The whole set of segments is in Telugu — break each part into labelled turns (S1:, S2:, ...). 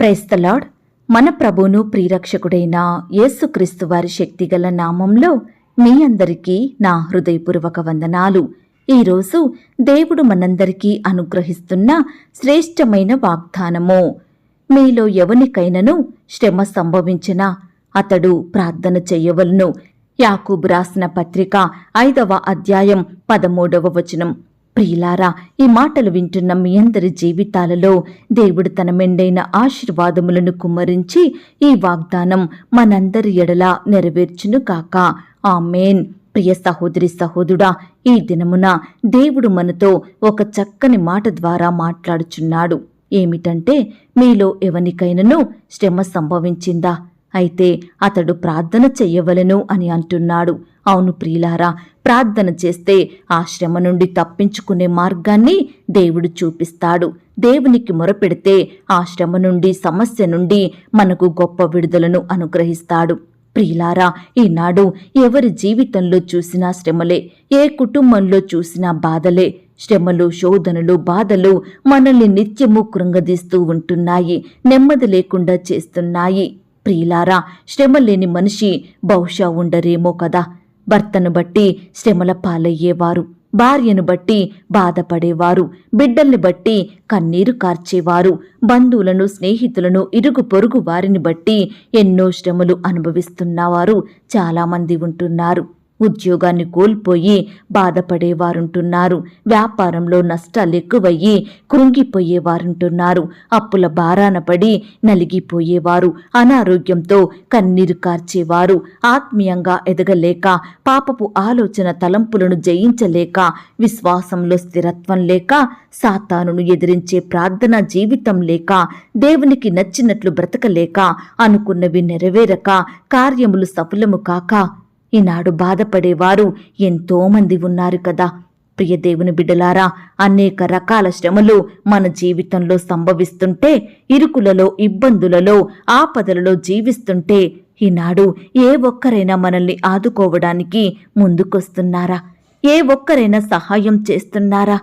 S1: ప్రైస్తలాడ్ మన ప్రభును ప్రియరక్షకుడైన యేసుక్రీస్తు వారి శక్తిగల నామంలో మీ అందరికీ నా హృదయపూర్వక వందనాలు. ఈరోజు దేవుడు మనందరికీ అనుగ్రహిస్తున్న శ్రేష్టమైన వాగ్దానము. మీలో ఎవనికైనను శ్రమ సంభవించినా అతడు ప్రార్థన చెయ్యవలను యాకూబు రాసిన పత్రిక ఐదవ అధ్యాయం పదమూడవ వచనం. ప్రియులారా ఈ మాటలు వింటున్న మీ అందరి జీవితాలలో దేవుడు తన మెండైన ఆశీర్వాదములను కుమ్మరించి ఈ వాగ్దానం మనందరి ఎడల నెరవేర్చును కాక ఆమెన్. ప్రియ సహోదరి సహోదుడా ఈ దినమున దేవుడు మనతో ఒక చక్కని మాట ద్వారా మాట్లాడుచున్నాడు. ఏమిటంటే మీలో ఎవనికైనను శ్రమ సంభవించిందా? అయితే అతడు ప్రార్థన చెయ్యవలను అని అంటున్నాడు. అవును ప్రియులారా ప్రార్థన చేస్తే ఆ శ్రమ నుండి తప్పించుకునే మార్గాన్ని దేవుడు చూపిస్తాడు. దేవునికి మొరపెడితే ఆ శ్రమ నుండి సమస్య నుండి మనకు గొప్ప విడుదలను అనుగ్రహిస్తాడు. ప్రియులారా ఈనాడు ఎవరి జీవితంలో చూసినా శ్రమలే ఏ కుటుంబంలో చూసినా బాధలే. శ్రమలు శోధనలు బాధలు మనల్ని నిత్యము కృంగదీస్తూ ఉంటున్నాయి నెమ్మది లేకుండా చేస్తున్నాయి. ప్రియులారా శ్రమ లేని మనిషి బహుశా ఉండరేమో కదా. భర్తను బట్టి శ్రమల పాలయ్యేవారు భార్యను బట్టి బాధపడేవారు బిడ్డల్ని బట్టి కన్నీరు కార్చేవారు బంధువులను స్నేహితులను ఇరుగు పొరుగు వారిని బట్టి ఎన్నో శ్రమలు అనుభవిస్తున్నవారు చాలామంది ఉంటున్నారు. ఉద్యోగాన్ని కోల్పోయి బాధపడేవారుంటున్నారు. వ్యాపారంలో నష్టాలు ఎక్కువయ్యి కృంగిపోయేవారుంటున్నారు. అప్పుల బారాన పడి నలిగిపోయేవారు. అనారోగ్యంతో కన్నీరు కార్చేవారు. ఆత్మీయంగా ఎదగలేక పాపపు ఆలోచన తలంపులను జయించలేక విశ్వాసంలో స్థిరత్వం లేక సాతానును ఎదిరించే ప్రార్థనా జీవితం లేక దేవునికి నచ్చినట్లు బ్రతకలేక అనుకున్నవి నెరవేరక కార్యములు సఫలము కాక ఈనాడు బాధపడేవారు ఎంతోమంది ఉన్నారు కదా. ప్రియదేవుని బిడ్డలారా అనేక రకాల శ్రమలు మన జీవితంలో సంభవిస్తుంటే ఇరుకులలో ఇబ్బందులలో ఆపదలలో జీవిస్తుంటే ఈనాడు ఏ ఒక్కరైనా మనల్ని ఆదుకోవడానికి ముందుకొస్తున్నారా? ఏ ఒక్కరైనా సహాయం చేస్తున్నారా?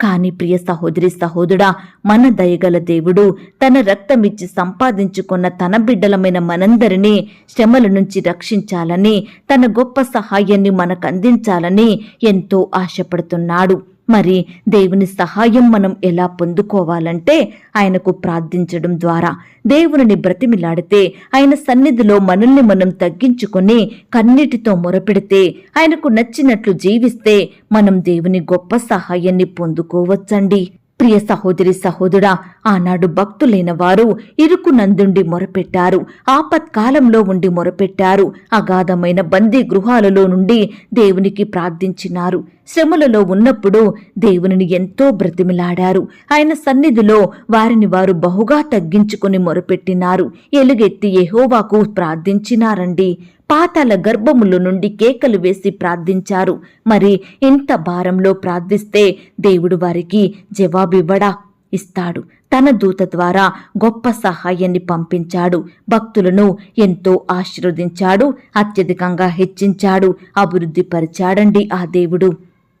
S1: కాని ప్రియ సహోదరి సహోదరుడా మన దయగల దేవుడు తన రక్తమిచ్చి సంపాదించుకున్న తన బిడ్డలమైన మనందరినీ శ్రమల నుంచి రక్షించాలని తన గొప్ప సహాయాన్ని మనకు అందించాలని ఎంతో ఆశపడుతున్నాడు. మరి దేవుని సహాయం మనం ఎలా పొందుకోవాలంటే ఆయనకు ప్రార్థించడం ద్వారా. దేవుని బ్రతిమిలాడితే ఆయన సన్నిధిలో మనల్ని మనం తగ్గించుకొని కన్నీటితో మొరపెడితే ఆయనకు నచ్చినట్లు జీవిస్తే మనం దేవుని గొప్ప సహాయాన్ని పొందుకోవచ్చండి. ప్రియ సహోదరి సహోదరా ఆనాడు భక్తులైన వారు ఇరుకు నందుండి మొరపెట్టారు ఆపత్కాలంలో ఉండి మొరపెట్టారు అగాధమైన బందీ గృహాలలో నుండి దేవునికి ప్రార్థించినారు. శ్రమలలో ఉన్నప్పుడు దేవునిని ఎంతో బ్రతిమిలాడారు. ఆయన సన్నిధిలో వారిని వారు బహుగా తగ్గించుకుని మొరపెట్టినారు. ఎలుగెత్తి ఎహోవాకు ప్రార్థించినారండి. పాతాల గర్భముల నుండి కేకలు వేసి ప్రార్థించారు. మరి ఇంత భారంలో ప్రార్థిస్తే దేవుడు వారికి జవాబివ్వడా? ఇస్తాడు. తన దూత ద్వారా గొప్ప సహాయాన్ని పంపించాడు. భక్తులను ఎంతో ఆశీర్వదించాడు. అత్యధికంగా హెచ్చించాడు. అభివృద్ధి పరిచాడండి ఆ దేవుడు.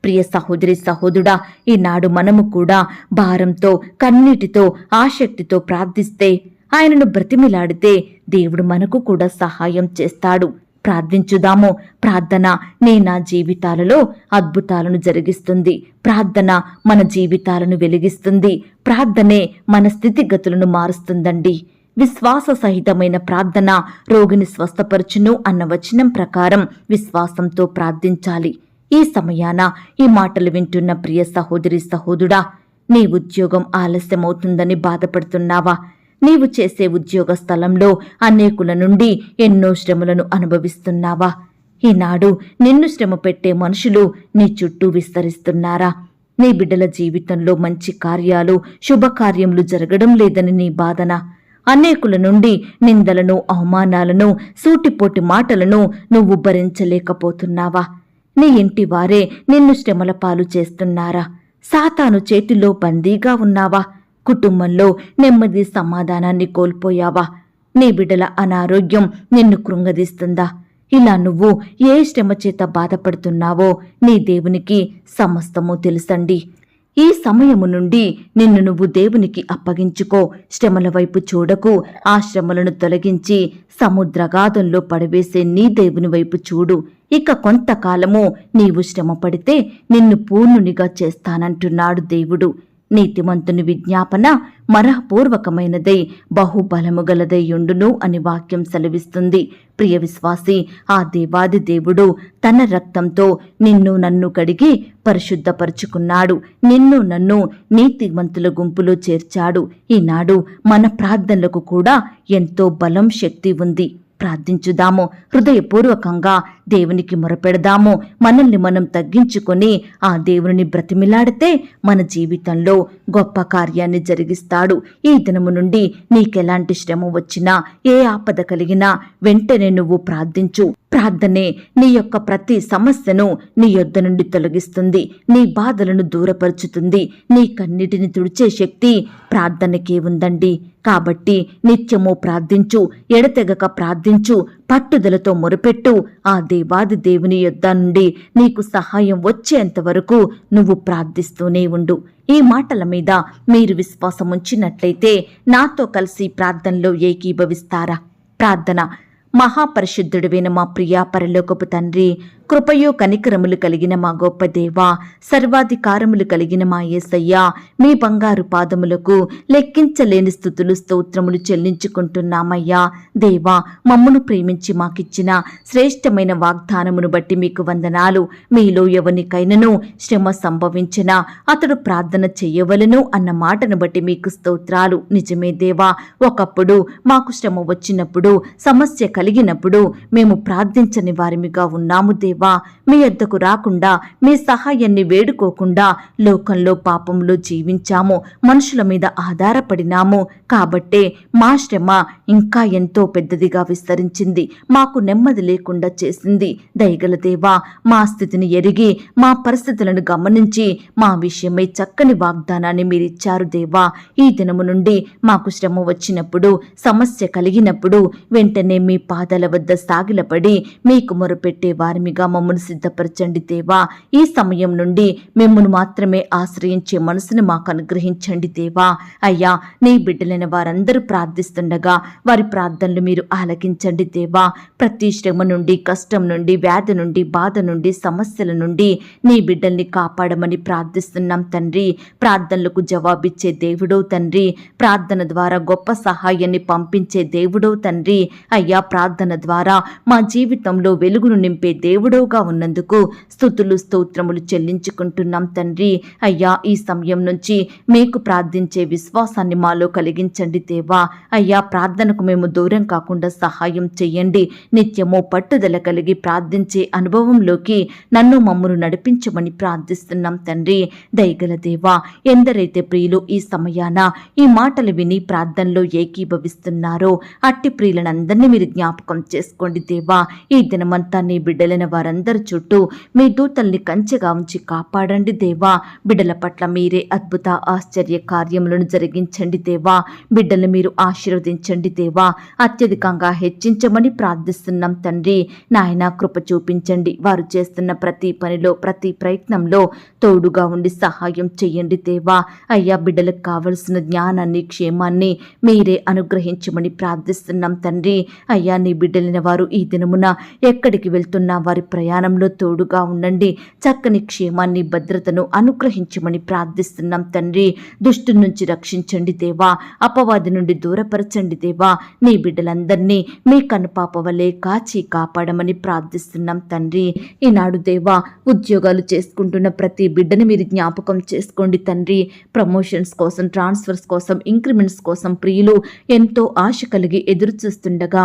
S1: ప్రియ సహోదరి సహోదరుడా ఈనాడు మనము కూడా భారంతో కన్నీటితో ఆసక్తితో ప్రార్థిస్తే ఆయనను బ్రతిమిలాడితే దేవుడు మనకు కూడా సహాయం చేస్తాడు. ప్రార్థించుదాము. ప్రార్థన నీ నా జీవితాలలో అద్భుతాలను జరిగిస్తుంది. ప్రార్థన మన జీవితాలను వెలిగిస్తుంది. ప్రార్థనే మన స్థితిగతులను మారుస్తుందండి. విశ్వాస సహితమైన ప్రార్థన రోగిని స్వస్థపరచును అన్న వచనం ప్రకారం విశ్వాసంతో ప్రార్థించాలి. ఈ సమయాన ఈ మాటలు వింటున్న ప్రియ సహోదరి సహోదుడా నీ ఉద్యోగం ఆలస్యమవుతుందని బాధపడుతున్నావా? నీవు చేసే ఉద్యోగ స్థలంలో అనేకుల నుండి ఎన్నో శ్రమలను అనుభవిస్తున్నావా? ఈనాడు నిన్ను శ్రమ పెట్టే మనుషులు నీ చుట్టూ విస్తరిస్తున్నారా? నీ బిడ్డల జీవితంలో మంచి కార్యాలు శుభకార్యములు జరగడం లేదని నీ బాధన? అనేకుల నుండి నిందలను అవమానాలను సూటిపోటి మాటలను నువ్వు భరించలేకపోతున్నావా? నీ ఇంటి వారే నిన్ను శ్రమల పాలు చేస్తున్నారా? సాతాను చేతిలో బందీగా ఉన్నావా? కుటుంబంలో నెమ్మది సమాధానాన్ని కోల్పోయావా? నీ బిడ్డల అనారోగ్యం నిన్ను కృంగదీస్తుందా? ఇలా నువ్వు ఏ శ్రమ చేత బాధపడుతున్నావో నీ దేవునికి సమస్తము తెలుసండి. ఈ సమయము నుండి నిన్ను నువ్వు దేవునికి అప్పగించుకో. శ్రమల వైపు చూడకు. ఆ శ్రమలను తొలగించి సముద్రగాధంలో పడవేసే నీ దేవుని వైపు చూడు. ఇక కొంతకాలము నీవు శ్రమ పడితే నిన్ను పూర్ణునిగా చేస్తానంటున్నాడు దేవుడు. నీతిమంతుని విజ్ఞాపన మరహపూర్వకమైనదై బహుబలము గలదై ఉండును అని వాక్యం సెలవిస్తుంది. ప్రియ విశ్వాసి ఆ దేవాది దేవుడు తన రక్తంతో నిన్ను నన్ను కడిగి పరిశుద్ధపరుచుకున్నాడు. నిన్ను నన్ను నీతిమంతుల గుంపులో చేర్చాడు. ఈనాడు మన ప్రార్థనలకు కూడా ఎంతో బలం శక్తి ఉంది. ప్రార్థించుదాము. హృదయపూర్వకంగా దేవునికి మొరపెడదాము. మనల్ని మనం తగ్గించుకొని ఆ దేవుని బ్రతిమిలాడితే మన జీవితంలో గొప్ప కార్యాన్ని జరిగిస్తాడు. ఈ దినము నుండి నీకెలాంటి శ్రమ వచ్చినా ఏ ఆపద కలిగినా వెంటనే నువ్వు ప్రార్థించు. ప్రార్థనే నీ యొక్క ప్రతి సమస్యను నీ యొద్ద నుండి తొలగిస్తుంది. నీ బాధలను దూరపరుచుతుంది. నీ కన్నిటిని తుడిచే శక్తి ప్రార్థనకే ఉందండి. కాబట్టి నిత్యము ప్రార్థించు ఎడతెగక ప్రార్థించు పట్టుదలతో మొరపెట్టు. ఆ దేవాది దేవుని యొద్ద నుండి నీకు సహాయం వచ్చేంత వరకు నువ్వు ప్రార్థిస్తూనే ఉండు. ఈ మాటల మీద మీరు విశ్వాసం ఉంచినట్లయితే నాతో కలిసి ప్రార్థనలో ఏకీభవిస్తారా? ప్రార్థన. మహాపరిశుద్ధుడివైన మా ప్రియా పరలోకపు తండ్రి కృపయో కనికరములు కలిగిన మా గొప్ప దేవా సర్వాధికారములు కలిగిన మా యేసయ్యా మీ బంగారు పాదములకు లెక్కించలేని స్థుతులు స్తోత్రములు చెల్లించుకుంటున్నామయ్యా. దేవా మమ్మను ప్రేమించి మాకిచ్చిన శ్రేష్టమైన వాగ్దానమును బట్టి మీకు వందనాలు. మీలో ఎవనికైనను శ్రమ సంభవించినా అతడు ప్రార్థన చెయ్యవలను అన్న మాటను బట్టి మీకు స్తోత్రాలు. నిజమే దేవా ఒకప్పుడు మాకు శ్రమ వచ్చినప్పుడు సమస్య కలిగినప్పుడు మేము ప్రార్థించని వారిమిగా ఉన్నాము దేవా. మీ అద్దకు రాకుండా మీ సహాయాన్ని వేడుకోకుండా లోకంలో పాపంలో జీవించాము మనుషుల మీద ఆధారపడినాము. కాబట్టే మా శ్రమ ఇంకా ఎంతో పెద్దదిగా విస్తరించింది మాకు నెమ్మది లేకుండా చేసింది. దయగల దేవా మా స్థితిని ఎరిగి మా పరిస్థితులను గమనించి మా విషయమై చక్కని వాగ్దానాన్ని మీరిచ్చారు దేవా. ఈ దినము నుండి మాకు శ్రమ వచ్చినప్పుడు సమస్య కలిగినప్పుడు వెంటనే మీ పాదాల వద్ద సాగిలపడి మీకు మొరపెట్టే వారిమిగా మమ్మను సిద్ధపరచండి దేవా. ఈ సమయం నుండి మిమ్మల్ని మాత్రమే ఆశ్రయించే మనసును మాకు అనుగ్రహించండి దేవా. అయ్యా నీ బిడ్డలైన వారందరూ ప్రార్థిస్తుండగా వారి ప్రార్థనలు మీరు ఆలకించండి దేవా. ప్రతి శ్రమ నుండి కష్టం నుండి వ్యాధి నుండి బాధ నుండి సమస్యల నుండి నీ బిడ్డల్ని కాపాడమని ప్రార్థిస్తున్నాం తండ్రి. ప్రార్థనలకు జవాబిచ్చే దేవుడో తండ్రి. ప్రార్థన ద్వారా గొప్ప సహాయాన్ని పంపించే దేవుడో తండ్రి. అయ్యా ప్రార్థన ద్వారా మా జీవితంలో వెలుగును నింపే తోడుగా ఉన్నందుకు స్థుతులు స్తోత్రములు చెల్లించుకుంటున్నాం తండ్రి. అయ్యా ఈ సమయం నుంచి మీకు ప్రార్థించే విశ్వాసాన్ని మాలో కలిగించండి దేవా. అయ్యా ప్రార్థనకు మేము దూరం కాకుండా సహాయం చెయ్యండి నిత్యము పట్టుదల కలిగి ప్రార్థించే అనుభవంలోకి నన్ను మమ్మను నడిపించమని ప్రార్థిస్తున్నాం తండ్రి. దయగల దేవా ఎందరైతే ప్రియులు ఈ సమయాన ఈ మాటలు విని ప్రార్థనలో ఏకీభవిస్తున్నారో అట్టి ప్రియులనందరినీ మీరు జ్ఞాపకం చేసుకోండి దేవా. ఈ దినమంతా నీ బిడ్డలైన వారందరి చుట్టూ మీ దూతల్ని కంచెగా ఉంచి కాపాడండి దేవా. బిడ్డల పట్ల మీరే అద్భుత ఆశ్చర్య కార్యములను జరిగించండి దేవా. బిడ్డలు మీరు ఆశీర్వదించండి దేవా. అత్యధికంగా హెచ్చించమని ప్రార్థిస్తున్నాం తండ్రి. నాయన కృప చూపించండి. వారు చేస్తున్న ప్రతి పనిలో ప్రతి ప్రయత్నంలో తోడుగా ఉండి సహాయం చెయ్యండి దేవా. అయ్యా బిడ్డలకు కావలసిన జ్ఞానాన్ని క్షేమాన్ని మీరే అనుగ్రహించమని ప్రార్థిస్తున్నాం తండ్రి. అయ్యా నీ బిడ్డలైన వారు ఈ దినమున ఎక్కడికి వెళ్తున్నా వారి ప్రయాణంలో తోడుగా ఉండండి. చక్కని క్షేమాన్ని భద్రతను అనుగ్రహించమని ప్రార్థిస్తున్నాం తండ్రి. దుష్టు నుంచి రక్షించండి దేవా. అపవాది నుండి దూరపరచండి దేవా. నీ బిడ్డలందరినీ మీ కనుపాప వలె కాచి కాపాడమని ప్రార్థిస్తున్నాం తండ్రి. ఈనాడు దేవా ఉద్యోగాలు చేసుకుంటున్న ప్రతి బిడ్డని మీరు జ్ఞాపకం చేసుకోండి తండ్రి. ప్రమోషన్స్ కోసం ట్రాన్స్ఫర్స్ కోసం ఇంక్రిమెంట్స్ కోసం ప్రియులు ఎంతో ఆశ కలిగి ఎదురు చూస్తుండగా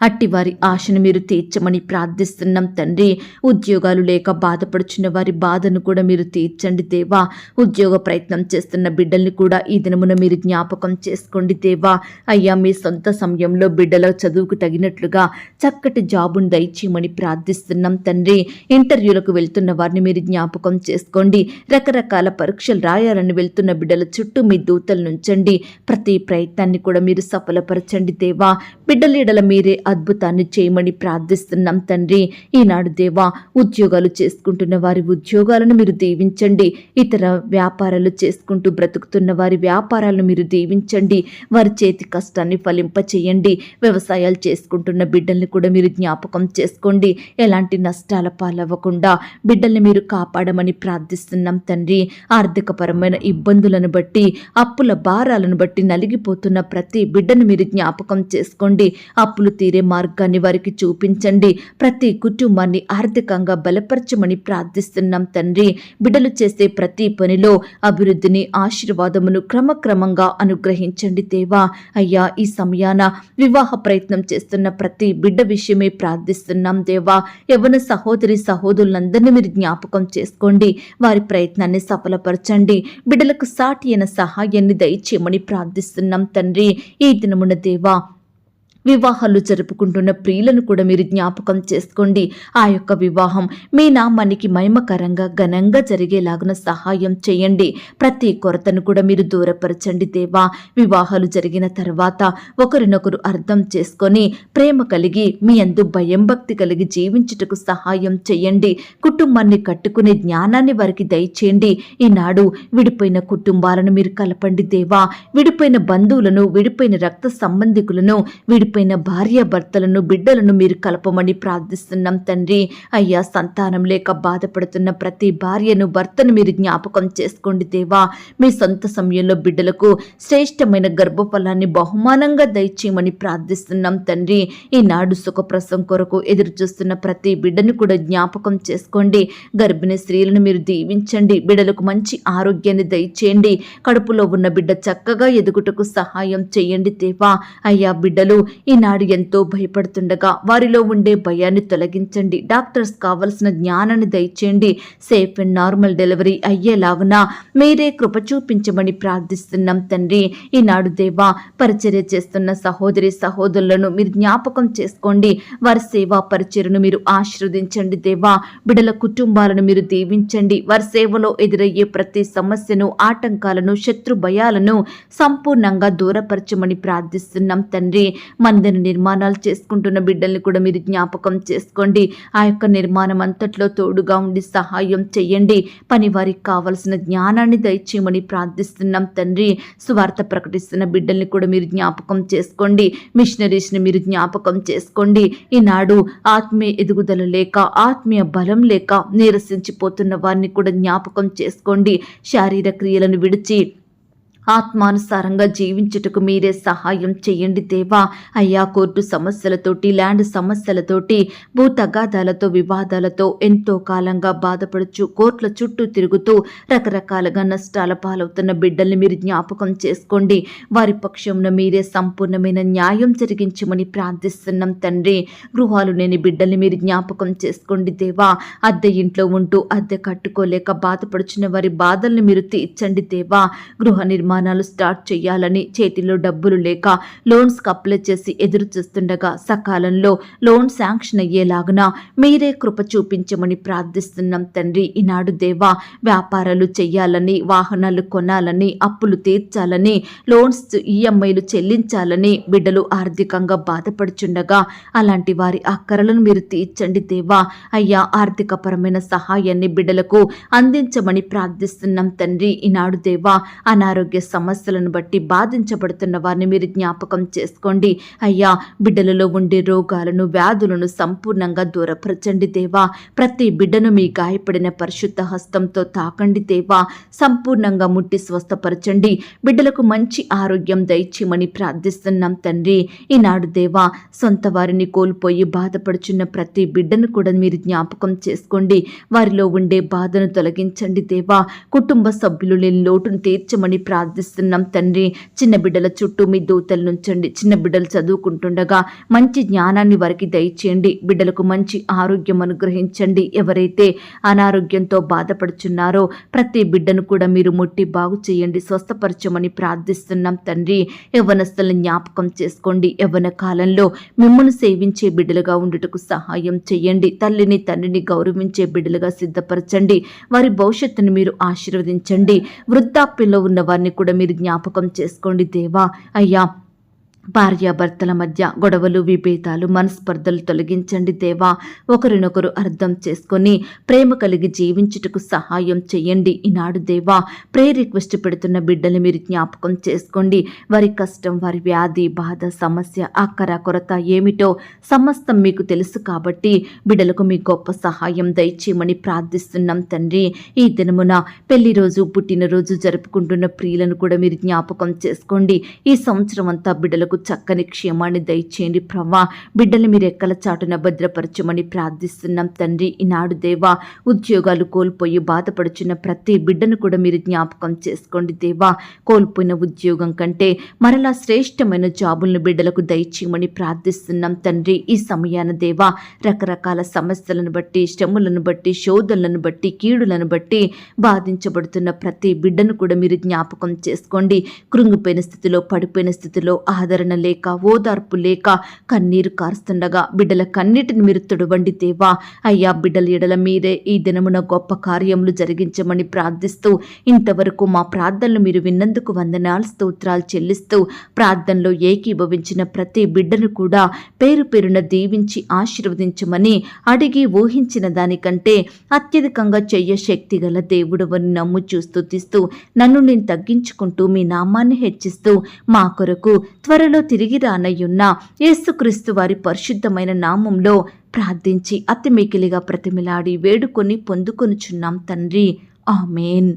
S1: అట్టి వారి ఆశను మీరు తీర్చమని ప్రార్థిస్తున్నాం తండ్రి. ఉద్యోగాలు లేక బాధపడుచున్న వారి బాధను కూడా మీరు తీర్చండి దేవా. ఉద్యోగ ప్రయత్నం చేస్తున్న బిడ్డల్ని కూడా ఈ దినమున మీరు జ్ఞాపకం చేసుకోండి దేవా. అయ్యా మీ సొంత సమయంలో బిడ్డల చదువుకు తగినట్లుగా చక్కటి జాబును దయచేయమని ప్రార్థిస్తున్నాం తండ్రి. ఇంటర్వ్యూలకు వెళ్తున్న వారిని మీరు జ్ఞాపకం చేసుకోండి. రకరకాల పరీక్షలు రాయాలని వెళ్తున్న బిడ్డల చుట్టూ మీ దూతలు నుంచండి. ప్రతి ప్రయత్నాన్ని కూడా మీరు సఫలపరచండి దేవా. బిడ్డలీడల మీరే అద్భుతాన్ని చేయమని ప్రార్థిస్తున్నాం తండ్రి. ఈనాడు దేవా ఉద్యోగాలు చేసుకుంటున్న వారి ఉద్యోగాలను మీరు దీవించండి. ఇతర వ్యాపారాలు చేసుకుంటూ బ్రతుకుతున్న వారి వ్యాపారాలను మీరు దీవించండి. వారి చేతి కష్టాన్ని ఫలింపచేయండి. వ్యవసాయాలు చేసుకుంటున్న బిడ్డల్ని కూడా మీరు జ్ఞాపకం చేసుకోండి. ఎలాంటి నష్టాల పాలవ్వకుండా బిడ్డల్ని మీరు కాపాడమని ప్రార్థిస్తున్నాం తండ్రి. ఆర్థికపరమైన ఇబ్బందులను బట్టి అప్పుల భారాలను బట్టి నలిగిపోతున్న ప్రతి బిడ్డను మీరు జ్ఞాపకం చేసుకోండి. అప్పులు తీరే మార్గాన్ని వారికి చూపించండి. ప్రతి కుటుంబాన్ని ఆర్థికంగా బలపరచమని ప్రార్థిస్తున్నాం తండ్రి. బిడ్డలు చేసే ప్రతి పనిలో అభివృద్ధిని ఆశీర్వాదమును క్రమక్రమంగా అనుగ్రహించండి దేవా. అయ్యా ఈ సమయాన వివాహ ప్రయత్నం చేస్తున్న ప్రతి బిడ్డ విషయమే ప్రార్థిస్తున్నాం దేవా. యవన సహోదరి సహోదరులందరినీ మీరు జ్ఞాపకం చేసుకోండి. వారి ప్రయత్నాన్ని సఫలపరచండి. బిడ్డలకు సాటి అయిన సహాయాన్ని దయచేయమని ప్రార్థిస్తున్నాం తండ్రి. ఈ దినమున దేవా వివాహాలు జరుపుకుంటున్న ప్రియులను కూడా మీరు జ్ఞాపకం చేసుకోండి. ఆ యొక్క వివాహం మీ నామానికి మహిమకరంగా ఘనంగా జరిగేలాగున సహాయం చేయండి. ప్రతి కొరతను కూడా మీరు దూరపరచండి దేవా. వివాహాలు జరిగిన తర్వాత ఒకరినొకరు అర్థం చేసుకొని ప్రేమ కలిగి మీ అందు భయం భక్తి కలిగి జీవించుటకు సహాయం చేయండి. కుటుంబాన్ని కట్టుకునే జ్ఞానాన్ని వారికి దయచేయండి. ఈనాడు విడిపోయిన కుటుంబాలను మీరు కలపండి దేవా. విడిపోయిన బంధువులను విడిపోయిన రక్త సంబంధికులను విడిపోయిన పైన భార్య భర్తలను బిడ్డలను మీరు కలపమని ప్రార్థిస్తున్నాం తండ్రి. అయ్యా సంతానం లేక బాధపడుతున్న ప్రతి భార్యను భర్తను మీరు జ్ఞాపకం చేసుకోండి దేవా. మీ సొంత సమయంలో బిడ్డలకు శ్రేష్టమైన గర్భఫలాన్ని బహుమానంగా దయచేయమని ప్రార్థిస్తున్నాం తండ్రి. ఈనాడు సుఖప్రసం కొరకు ఎదురు చూస్తున్న ప్రతి బిడ్డను కూడా జ్ఞాపకం చేసుకోండి. గర్భిణీ స్త్రీలను మీరు దీవించండి. బిడ్డలకు మంచి ఆరోగ్యాన్ని దయచేయండి. కడుపులో ఉన్న బిడ్డ చక్కగా ఎదుగుటకు సహాయం చేయండి దేవా. అయ్యా బిడ్డలు ఈనాడు ఎంతో భయపడుతుండగా వారిలో ఉండే భయాన్ని తొలగించండి. డాక్టర్స్ కావలసిన జ్ఞానాన్ని దయచేయండి. సేఫ్ అండ్ నార్మల్ డెలివరీ అయ్యేలాగున మీరే కృప చూపించమని ప్రార్థిస్తున్నాం తండ్రి. ఈనాడు దేవా పరిచర్య చేస్తున్న సహోదరి సహోదరులను మీరు జ్ఞాపకం చేసుకోండి. వారి సేవా పరిచర్ను మీరు ఆశీర్వదించండి దేవా. బిడల కుటుంబాలను మీరు దీవించండి. వారి సేవలో ఎదురయ్యే ప్రతి సమస్యను ఆటంకాలను శత్రు భయాలను సంపూర్ణంగా దూరపరచమని ప్రార్థిస్తున్నాం తండ్రి. మన మందిని నిర్మాణాలు చేసుకుంటున్న బిడ్డల్ని కూడా మీరు జ్ఞాపకం చేసుకోండి. ఆ యొక్క నిర్మాణం అంతట్లో తోడుగా ఉండి సహాయం చేయండి. పని వారికి కావలసిన జ్ఞానాన్ని దయచేయమని ప్రార్థిస్తున్నాం తండ్రి. స్వార్థ ప్రకటిస్తున్న బిడ్డల్ని కూడా మీరు జ్ఞాపకం చేసుకోండి. మిషనరీస్ని మీరు జ్ఞాపకం చేసుకోండి. ఈనాడు ఆత్మీయ ఎదుగుదల లేక ఆత్మీయ బలం లేక నీరసించిపోతున్న వారిని కూడా జ్ఞాపకం చేసుకోండి. శారీర క్రియలను విడిచి ఆత్మానుసారంగా జీవించుటకు మీరే సహాయం చేయండి దేవా. అయ్యా కోర్టు సమస్యలతోటి ల్యాండ్ సమస్యలతోటి భూ తగాదాలతో వివాదాలతో ఎంతో కాలంగా బాధపడుచు కోర్టుల చుట్టూ తిరుగుతూ రకరకాలుగా నష్టాల పాలవుతున్న బిడ్డల్ని మీరు జ్ఞాపకం చేసుకోండి. వారి పక్షంలో మీరే సంపూర్ణమైన న్యాయం జరిగించమని ప్రార్థిస్తున్నాం తండ్రి. గృహాలు లేని బిడ్డల్ని మీరు జ్ఞాపకం చేసుకోండి దేవా. అద్దె ఇంట్లో ఉంటూ అద్దె కట్టుకోలేక బాధపడుచున్న వారి బాధల్ని మీరు తీర్చండి దేవా. గృహ నిర్మాణాలు స్టార్ట్ చేయాలని చేతిలో డబ్బులు లేక లోన్స్కి అప్లై చేసి ఎదురు చూస్తుండగా సకాలంలో లోన్ శాంక్షన్ అయ్యేలాగున మీరే కృప చూపించమని ప్రార్థిస్తున్నాం తండ్రి. ఈనాడు దేవా వ్యాపారాలు చేయాలని వాహనాలు కొనాలని అప్పులు తీర్చాలని లోన్స్ ఈఎంఐలు చెల్లించాలని బిడ్డలు ఆర్థికంగా బాధపడుచుండగా అలాంటి వారి అక్కరలను మీరు తీర్చండి దేవా. అయ్యా ఆర్థికపరమైన సహాయాన్ని బిడ్డలకు అందించమని ప్రార్థిస్తున్నాం తండ్రి. ఈనాడు దేవా అనారోగ్య సమస్యలను బట్టి బాధించబడుతున్న వారిని మీరు జ్ఞాపకం చేసుకోండి. అయ్యా బిడ్డలలో ఉండే రోగాలను వ్యాధులను సంపూర్ణంగా దూరపరచండి దేవా. ప్రతి బిడ్డను మీ గాయపడిన పరిశుద్ధ హస్తంతో తాకండి దేవా. సంపూర్ణంగా ముట్టి స్వస్థపరచండి. బిడ్డలకు మంచి ఆరోగ్యం దయచేయమని ప్రార్థిస్తున్నాం తండ్రి. ఈనాడు దేవా సొంత వారిని కోల్పోయి బాధపడుచున్న ప్రతి బిడ్డను కూడా మీరు జ్ఞాపకం చేసుకోండి. వారిలో ఉండే బాధను తొలగించండి దేవా. కుటుంబ సభ్యులు లేని లోటును తీర్చమని ప్రార్థిస్తున్నాం తండ్రి. చిన్న బిడ్డల చుట్టూ మీ దూతలు నుంచండి. చిన్న బిడ్డలు చదువుకుంటుండగా మంచి జ్ఞానాన్ని వారికి దయచేయండి. బిడ్డలకు మంచి ఆరోగ్యం అనుగ్రహించండి. ఎవరైతే అనారోగ్యంతో బాధపడుచున్నారో ప్రతి బిడ్డను కూడా మీరు ముట్టి బాగు చేయండి. స్వస్థపరచమని ప్రార్థిస్తున్నాం తండ్రి. యవ్వనస్తులను జ్ఞాపకం చేసుకోండి. యవ్వన కాలంలో మిమ్మల్ని సేవించే బిడ్డలుగా ఉండుటకు సహాయం చేయండి. తల్లిని తండ్రిని గౌరవించే బిడ్డలుగా సిద్ధపరచండి. వారి భవిష్యత్తును మీరు ఆశీర్వదించండి. వృద్ధాప్యంలో ఉన్న వారిని కూడా మీరు జ్ఞాపకం చేసుకోండి దేవా. అయ్యా భార్యాభర్తల మధ్య గొడవలు విభేదాలు మనస్పర్ధలు తొలగించండి దేవా. ఒకరినొకరు అర్థం చేసుకొని ప్రేమ కలిగి జీవించుటకు సహాయం చేయండి ఈనాడు దేవా. ప్రే రిక్వెస్ట్ పెడుతున్న బిడ్డలు మీరు జ్ఞాపకం చేసుకోండి. వారి కష్టం వారి వ్యాధి బాధ సమస్య అక్కర కొరత ఏమిటో సమస్తం మీకు తెలుసు కాబట్టి బిడ్డలకు మీ గొప్ప సహాయం దయచేయమని ప్రార్థిస్తున్నాం తండ్రి. ఈ దినమున పెళ్ళి రోజు పుట్టినరోజు జరుపుకుంటున్న ప్రియులను కూడా మీరు జ్ఞాపకం చేసుకోండి. ఈ సంవత్సరం అంతా బిడ్డలకు చక్కని క్షేమాన్ని దయచేయండి ప్రవ్వా బిడ్డలు మీరు ఎక్కల చాటున భద్రపరచమని ప్రార్థిస్తున్నాం తండ్రి. ఈనాడు దేవా ఉద్యోగాలు కోల్పోయి బాధపడుచున్న ప్రతి బిడ్డను కూడా మీరు జ్ఞాపకం చేసుకోండి దేవా. కోల్పోయిన ఉద్యోగం కంటే మరలా శ్రేష్టమైన జాబులను బిడ్డలకు దయచేయమని ప్రార్థిస్తున్నాం తండ్రి. ఈ సమయాన దేవా రకరకాల సమస్యలను బట్టి శ్రమలను బట్టి శోధనలను బట్టి కీడులను బట్టి బాధించబడుతున్న ప్రతి బిడ్డను కూడా మీరు జ్ఞాపకం చేసుకోండి. కృంగిపోయిన స్థితిలో పడిపోయిన స్థితిలో ఆదరణ లేక ఓదార్పు లేక కన్నీరు కారుస్తుండగా బిడ్డల కన్నీటిని మీరు తుడవండి దేవా. అయ్యా బిడ్డల ఎడల మీరే ఈ దినమున గొప్ప కార్యములు జరిగించమని ప్రార్థిస్తూ ఇంతవరకు మా ప్రార్థనలు మీరు విన్నందుకు వందనాలు స్తోత్రాలు చెల్లిస్తూ ప్రార్థనలో ఏకీభవించిన ప్రతి బిడ్డను కూడా పేరు పేరున దీవించి ఆశీర్వదించమని అడిగి ఊహించిన దానికంటే అత్యధికంగా చెయ్య శక్తి గల దేవుడవని నమ్ము చూస్తూ తీస్తూ నన్ను నేను తగ్గించుకుంటూ మీ నామాన్ని హెచ్చిస్తూ మా కొరకు త్వరలో తిరిగి రానయ్యున్న యేసుక్రీస్తు వారి పరిశుద్ధమైన నామంలో ప్రార్థించి అతిమికిలిగా ప్రతిమిలాడి వేడుకొని పొందుకొనుచున్నాం తండ్రి. ఆమెన్.